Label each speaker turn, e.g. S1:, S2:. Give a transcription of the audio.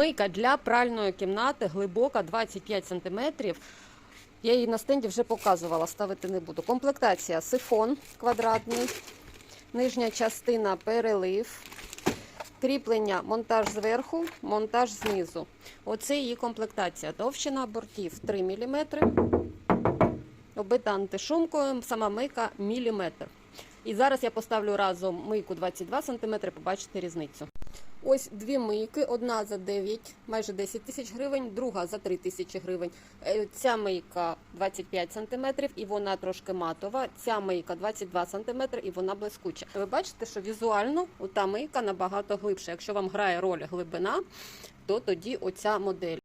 S1: Мийка для пральної кімнати глибока 25 см. Я її на стенді вже показувала, ставити не буду. Комплектація сифон квадратний, нижня частина перелив, кріплення монтаж зверху, монтаж знизу. Оце її комплектація. Товщина бортів 3 мм. Обита антишумкою, сама мийка міліметр. І зараз я поставлю разом мийку 22 см, побачите різницю. Ось дві мийки, одна за 9, майже 10 тисяч гривень, друга за 3 тисячі гривень. Е, Ця мийка 25 см і вона трошки матова. Ця мийка 22 см і вона блискуча. Ви бачите, що візуально та мийка набагато глибша. Якщо вам грає роль глибина, то тоді оця модель.